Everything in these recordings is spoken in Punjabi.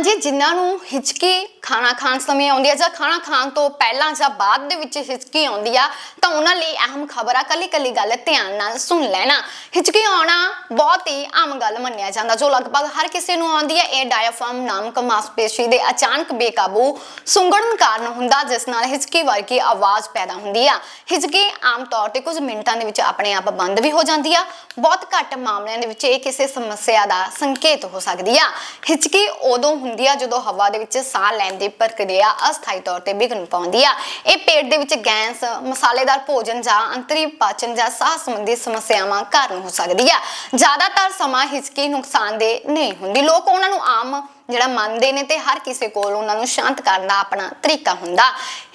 ਹਾਂਜੀ ਜਿਨ੍ਹਾਂ ਨੂੰ ਹਿਚਕੀ ਖਾਣਾ ਖਾਣ ਸਮੇਂ ਆਉਂਦੀ ਹੈ ਜਾਂ ਖਾਣਾ ਖਾਣ ਤੋਂ ਪਹਿਲਾਂ ਜਾਂ ਬਾਅਦ ਦੇ ਵਿੱਚ ਹਿਚਕੀ ਆਉਂਦੀ ਆ, ਤਾਂ ਉਹਨਾਂ ਲਈ ਅਹਿਮ ਖਬਰ ਆ ਕੱਲੀ ਕੱਲੀ ਗੱਲ ਧਿਆਨ ਨਾਲ ਸੁਣ ਲੈਣਾ। ਹਿਚਕੀ ਆਉਣਾ ਬਹੁਤ ਹੀ ਆਮ ਗੱਲ ਮੰਨਿਆ ਜਾਂਦਾ, ਜੋ ਲਗਭਗ ਹਰ ਕਿਸੇ ਨੂੰ ਆਉਂਦੀ ਹੈ ਇਹ ਡਾਇਫਾਰਮ ਨਾਮਕ ਮਾਸਪੇਸ਼ੀ ਦੇ ਅਚਾਨਕ ਬੇਕਾਬੂ ਸੁੰਗੜਨ ਕਾਰਨ ਹੁੰਦਾ, ਜਿਸ ਨਾਲ ਹਿਚਕੀ ਵਰਗੀ ਆਵਾਜ਼ ਪੈਦਾ ਹੁੰਦੀ ਆ। ਹਿਚਕੀ ਆਮ ਤੌਰ ਤੇ ਕੁਝ ਮਿੰਟਾਂ ਦੇ ਵਿੱਚ ਆਪਣੇ ਆਪ ਬੰਦ ਵੀ ਹੋ ਜਾਂਦੀ ਆ। ਬਹੁਤ ਘੱਟ ਮਾਮਲਿਆਂ ਦੇ ਵਿੱਚ ਇਹ ਕਿਸੇ ਸਮੱਸਿਆ ਦਾ ਸੰਕੇਤ ਹੋ ਸਕਦੀ ਆ। ਹਿਚਕੀ ਉਦੋਂ ਹੁੰਦੀ ਆ ਜਦੋਂ ਹਵਾ ਦੇ ਵਿੱਚ ਸਾਹ ਲੈਣ ਦੀ ਪ੍ਰਕਿਰਿਆ ਅਸਥਾਈ ਤੌਰ ਤੇ ਵਿਘਨ ਪਾਉਂਦੀ ਆ। ਇਹ ਪੇਟ ਦੇ ਵਿੱਚ ਗੈਸ, ਮਸਾਲੇਦਾਰ ਭੋਜਨ ਜਾਂ ਅੰਤਰੀ ਪਾਚਨ ਜਾਂ ਸਾਹ ਸੰਬੰਧੀ ਸਮੱਸਿਆਵਾਂ ਕਾਰਨ ਹੋ ਸਕਦੀ ਆ। ਜ਼ਿਆਦਾਤਰ ਸਮਾਂ ਹਿਚਕੀ ਨੁਕਸਾਨਦੇਹ ਨਹੀਂ ਹੁੰਦੀ। ਲੋਕ ਉਹਨਾਂ ਨੂੰ ਆਮ ਜਿਹੜਾ ਮੰਨਦੇ ਨੇ ਤੇ ਹਰ ਕਿਸੇ ਕੋਲ ਉਹਨਾਂ ਨੂੰ ਸ਼ਾਂਤ ਕਰਨ ਦਾ ਆਪਣਾ ਤਰੀਕਾ ਹੁੰਦਾ।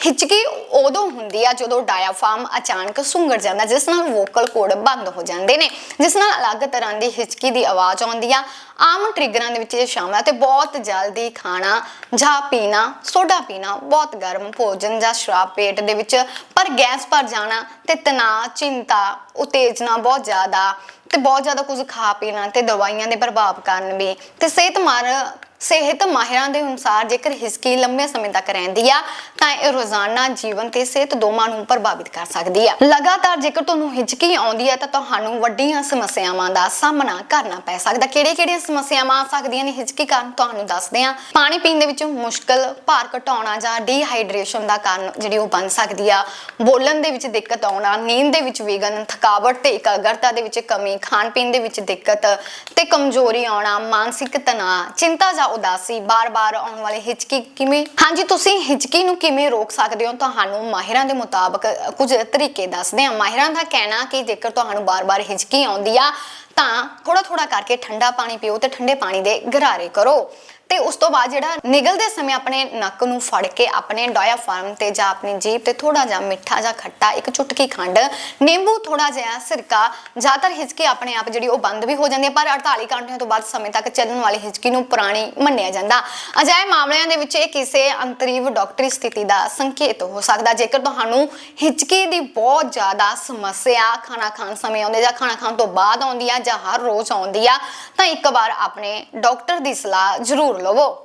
ਹਿਚਕੀ ਉਦੋਂ ਹੁੰਦੀ ਆ ਜਦੋਂ ਡਾਇਆਫਾਰਮ ਅਚਾਨਕ ਸੁੰਗੜ ਜਾਂਦਾ, ਜਿਸ ਨਾਲ ਵੋਕਲ ਕੋਡ ਬੰਦ ਹੋ ਜਾਂਦੇ ਨੇ, ਜਿਸ ਨਾਲ ਅਲੱਗ ਤਰ੍ਹਾਂ ਦੀ ਹਿਚਕੀ ਦੀ ਆਵਾਜ਼ ਆਉਂਦੀ ਆ। ਆਮ ਟ੍ਰਿਗਰਾਂ ਦੇ ਵਿੱਚ ਇਹ ਸ਼ਾਮਲ ਹੈ ਤੇ ਬਹੁਤ ਜਲਦੀ ਖਾਣਾ ਜਾਂ ਪੀਣਾ, ਸੋਡਾ ਪੀਣਾ, ਬਹੁਤ ਗਰਮ ਭੋਜਨ ਜਾਂ ਸ਼ਰਾਬ ਪੇਟ ਦੇ ਵਿੱਚ ਪਰ ਗੈਸ ਭਰ ਜਾਣਾ ਤੇ ਤਣਾਅ, ਚਿੰਤਾ, ਉਤੇਜਨਾ ਬਹੁਤ ਜ਼ਿਆਦਾ ਤੇ ਬਹੁਤ ਜ਼ਿਆਦਾ ਕੁਝ ਖਾ ਪੀਣਾ ਤੇ ਦਵਾਈਆਂ ਦੇ ਪ੍ਰਭਾਵ ਕਾਰਨ ਵੀ ਤੇ ਸਿਹਤ ਸਿਹਤ ਮਾਹਿਰਾਂ ਦੇ ਅਨੁਸਾਰ ਜੇਕਰ ਹਿਸਕੀ ਲੰਬੇ ਸਮੇਂ ਤੱਕ ਰਹਿੰਦੀ ਆ, ਤਾਂ ਇਹ ਰੋਜ਼ਾਨਾ ਜੀਵਨ ਤੇ ਸਿਹਤ ਦੋਵਾਂ ਨੂੰ ਪ੍ਰਭਾਵਿਤ ਕਰ ਸਕਦੀ ਆ। ਲਗਾਤਾਰ ਜੇਕਰ ਤੁਹਾਨੂੰ ਹਿਚਕੀ ਆਉਂਦੀ ਹੈ ਤਾਂ ਤੁਹਾਨੂੰ ਵੱਡੀਆਂ ਸਮੱਸਿਆਵਾਂ ਦਾ ਸਾਹਮਣਾ ਕਰਨਾ ਪੈ ਸਕਦਾ। ਕਿਹੜੇ-ਕਿਹੜੇ ਸਮੱਸਿਆਵਾਂ ਆ ਸਕਦੀਆਂ ਨੇ? ਹਿਚਕੀ ਕਾਰਨ ਤੁਹਾਨੂੰ ਦੱਸਦੇ ਆ। ਪਾਣੀ ਪੀਣ ਦੇ ਵਿੱਚ ਮੁਸ਼ਕਲ, ਭਾਰ ਘਟਾਉਣਾ ਜਾਂ ਡੀਹਾਈਡਰੇਸ਼ਨ ਦਾ ਕਾਰਨ ਜਿਹੜੀ ਉਹ ਬਣ ਸਕਦੀ ਆ। ਬੋਲਣ ਦੇ ਵਿੱਚ ਦਿੱਕਤ ਆਉਣਾ, ਨੀਂਦ ਦੇ ਵਿੱਚ ਵਿਗਨ ਥਕਾਵਟ ਤੇ ਇਕਾਗਰਤਾ ਦੇ ਵਿੱਚ ਕਮੀ ਖਾਣ ਪੀਣ ਦੇ ਵਿੱਚ ਦਿੱਕਤ ਤੇ ਕਮਜ਼ੋਰੀ ਆਉਣਾ, ਮਾਨਸਿਕ ਤਣਾਅ, ਚਿੰਤਾ ਜਾਂ ਉਦਾਸੀ, ਬਾਰ-ਬਾਰ ਆਉਣ ਵਾਲੀ ਹਿਚਕੀ ਕਿਵੇਂ? ਹਾਂਜੀ, ਤੁਸੀਂ ਹਿਚਕੀ ਨੂੰ ਕਿਵੇਂ ਰੋਕ ਸਕਦੇ ਹੋ? ਤੁਹਾਨੂੰ ਮਾਹਿਰਾਂ ਦੇ ਮੁਤਾਬਕ ਕੁਝ ਤਰੀਕੇ ਦੱਸਦੇ ਹਾਂ। ਮਾਹਿਰਾਂ ਦਾ ਕਹਿਣਾ ਕਿ ਜੇਕਰ ਤੁਹਾਨੂੰ ਬਾਰ-ਬਾਰ ਹਿਚਕੀ ਆਉਂਦੀ ਆ, ਤਾਂ ਥੋੜਾ ਥੋੜਾ ਕਰਕੇ ਠੰਡਾ ਪਾਣੀ ਪੀਓ ਤੇ ਠੰਡੇ ਪਾਣੀ ਦੇ ਗਰਾਰੇ ਕਰੋ। ਤੇ ਉਸ ਤੋਂ ਬਾਅਦ ਜਿਹੜਾ ਨਿਗਲਦੇ ਸਮੇਂ ਆਪਣੇ ਨੱਕ ਨੂੰ ਫੜ ਕੇ ਆਪਣੇ ਡਾਇਆਫਾਰਮ ਤੇ ਜਾਂ ਆਪਣੀ ਜੀਭ ਤੇ ਥੋੜਾ ਜਿਹਾ ਮਿੱਠਾ ਜਾਂ ਖੱਟਾ, ਇੱਕ ਚੁਟਕੀ ਖੰਡ, ਨਿੰਬੂ ਥੋੜਾ ਜਿਹਾ ਸਿਰਕਾ, ਜ਼ਿਆਦਾਤਰ ਹਿਚਕੀ ਆਪਣੇ ਆਪ ਜਿਹੜੀ ਉਹ ਬੰਦ ਵੀ ਹੋ ਜਾਂਦੀ ਹੈ, ਪਰ 48 ਘੰਟਿਆਂ ਤੋਂ ਬਾਅਦ ਸਮੇਂ ਤੱਕ ਚੱਲਣ ਵਾਲੀ ਹਿਚਕੀ ਨੂੰ ਪੁਰਾਣੀ ਮੰਨਿਆ ਜਾਂਦਾ। ਅਜਿਹੇ ਮਾਮਲਿਆਂ ਦੇ ਵਿੱਚ ਇਹ ਕਿਸੇ ਅੰਤਰੀਵ ਡਾਕਟਰੀ ਸਥਿਤੀ ਦਾ ਸੰਕੇਤ ਹੋ ਸਕਦਾ ਜੇਕਰ ਤੁਹਾਨੂੰ ਹਿਚਕੀ ਦੀ ਬਹੁਤ ਜ਼ਿਆਦਾ ਸਮੱਸਿਆ ਖਾਣਾ ਖਾਣ ਸਮੇਂ ਆਉਂਦੀ ਜਾਂ ਖਾਣਾ ਖਾਣ ਤੋਂ ਬਾਅਦ ਆਉਂਦੀ ਆ ਜਾਂ ਹਰ ਰੋਜ਼ ਆਉਂਦੀ ਆ, ਤਾਂ ਇੱਕ ਵਾਰ ਆਪਣੇ ਡਾਕਟਰ ਦੀ ਸਲਾਹ ਜ਼ਰੂਰ 놀러고